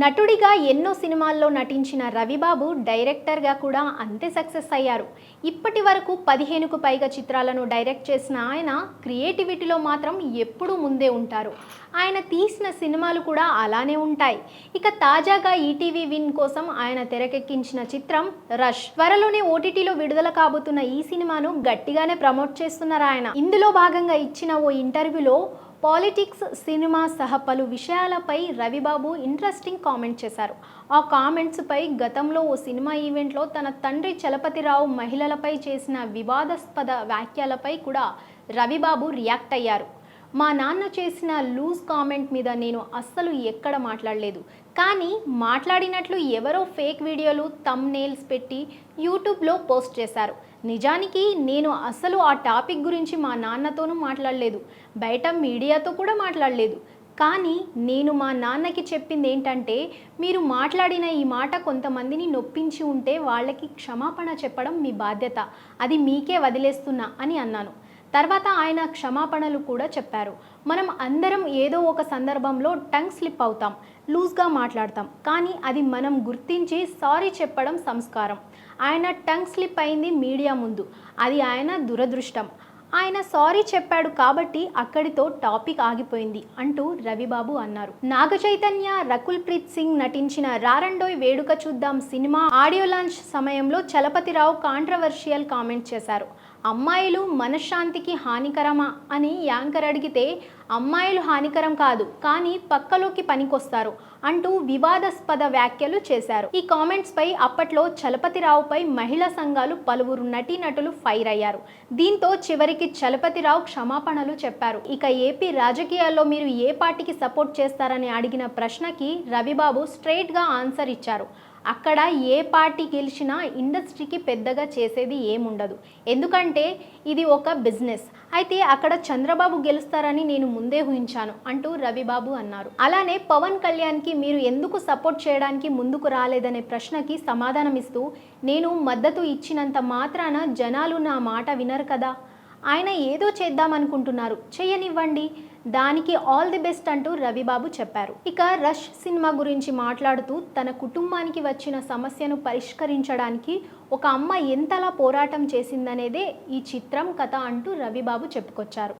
నటుడిగా ఎన్నో సినిమాల్లో నటించిన రవిబాబు డైరెక్టర్గా కూడా అంతే సక్సెస్ అయ్యారు. ఇప్పటి వరకు పదిహేనుకు పైగా చిత్రాలను డైరెక్ట్ చేసిన ఆయన క్రియేటివిటీలో మాత్రం ఎప్పుడూ ముందే ఉంటారు. ఆయన తీసిన సినిమాలు కూడా అలానే ఉంటాయి. ఇక తాజాగా ఈటీవీ విన్ కోసం ఆయన తెరకెక్కించిన చిత్రం రష్. త్వరలోనే ఓటీటీలో విడుదల కాబోతున్న ఈ సినిమాను గట్టిగానే ప్రమోట్ చేస్తున్నారు ఆయన. ఇందులో భాగంగా ఇచ్చిన ఓ ఇంటర్వ్యూలో పాలిటిక్స్ సినిమా సహా పలు విషయాలపై రవిబాబు ఇంట్రెస్టింగ్ కామెంట్ చేశారు. ఆ కామెంట్స్పై గతంలో ఓ సినిమా ఈవెంట్లో తన తండ్రి చలపతిరావు మహిళలపై చేసిన వివాదాస్పద వ్యాఖ్యలపై కూడా రవిబాబు రియాక్ట్ అయ్యారు. మా నాన్న చేసిన లూజ్ కామెంట్ మీద నేను అస్సలు ఎక్కడ మాట్లాడలేదు. కానీ మాట్లాడినట్లు ఎవరో ఫేక్ వీడియోలు తమ్ నేల్స్ పెట్టి యూట్యూబ్లో పోస్ట్ చేశారు. నిజానికి నేను అసలు ఆ టాపిక్ గురించి మా నాన్నతోనూ మాట్లాడలేదు. బయట మీడియాతో కూడా మాట్లాడలేదు. కానీ నేను మా నాన్నకి చెప్పింది ఏంటంటే మీరు మాట్లాడిన ఈ మాట కొంతమందిని నొప్పించి ఉంటే వాళ్ళకి క్షమాపణ చెప్పడం మీ బాధ్యత. అది మీకే వదిలేస్తున్నా అని అన్నాను. తర్వాత ఆయన క్షమాపణలు కూడా చెప్పారు. మనం అందరం ఏదో ఒక సందర్భంలో టంగ్ స్లిప్ అవుతాం లూజ్గా మాట్లాడతాం కానీ అది మనం గుర్తించి సారీ చెప్పడం సంస్కారం. ఆయన టంగ్ స్లిప్ అయింది మీడియా ముందు. అది ఆయన దురదృష్టం. ఆయన సారీ చెప్పాడు కాబట్టి అక్కడితో టాపిక్ ఆగిపోయింది అంటూ రవిబాబు అన్నారు. నాగ చైతన్య రకుల్ ప్రీత్ సింగ్ నటించిన రారండోయ్ వేడుక చూద్దాం సినిమా ఆడియో లాంచ్ సమయంలో చలపతిరావు కాంట్రవర్షియల్ కామెంట్ చేశారు. అమ్మాయిలు మనశ్శాంతికి హానికరమా అని యాంకర్ అడిగితే అమ్మాయిలు హానికరం కాదు కానీ పక్కలోకి పనికొస్తారు అంటూ వివాదాస్పద వ్యాఖ్యలు చేశారు. ఈ కామెంట్స్ పై అప్పట్లో చలపతిరావుపై మహిళా సంఘాలు పలువురు నటీనటులు ఫైర్ అయ్యారు. దీంతో చివరికి చలపతిరావు క్షమాపణలు చెప్పారు. ఇక ఏపీ రాజకీయాల్లో మీరు ఏ పార్టీకి సపోర్ట్ చేస్తారని అడిగిన ప్రశ్నకి రవిబాబు స్ట్రైట్గా ఆన్సర్ ఇచ్చారు. అక్కడ ఏ పార్టీ గెలిచినా ఇండస్ట్రీకి పెద్దగా చేసేది ఏముండదు. ఎందుకంటే ఇది ఒక బిజినెస్. అయితే అక్కడ చంద్రబాబు గెలుస్తారని నేను ముందే ఊహించాను అంటూ రవిబాబు అన్నారు. అలానే పవన్ కళ్యాణ్కి మీరు ఎందుకు సపోర్ట్ చేయడానికి ముందుకు రాలేదనే ప్రశ్నకి సమాధానమిస్తూ నేను మద్దతు ఇచ్చినంత మాత్రాన జనాలు నా మాట వినరు కదా. ఆయన ఏదో చేద్దామనుకుంటున్నారు. చేయనివ్వండి. దానికి ఆల్ ది బెస్ట్ అంటూ రవిబాబు చెప్పారు. ఇక రష్ సినిమా గురించి మాట్లాడుతూ తన కుటుంబానికి వచ్చిన సమస్యను పరిష్కరించడానికి ఒక అమ్మ ఎంతలా పోరాటం చేసిందనేదే ఈ చిత్రం కథ అంటూ రవిబాబు చెప్పుకొచ్చారు.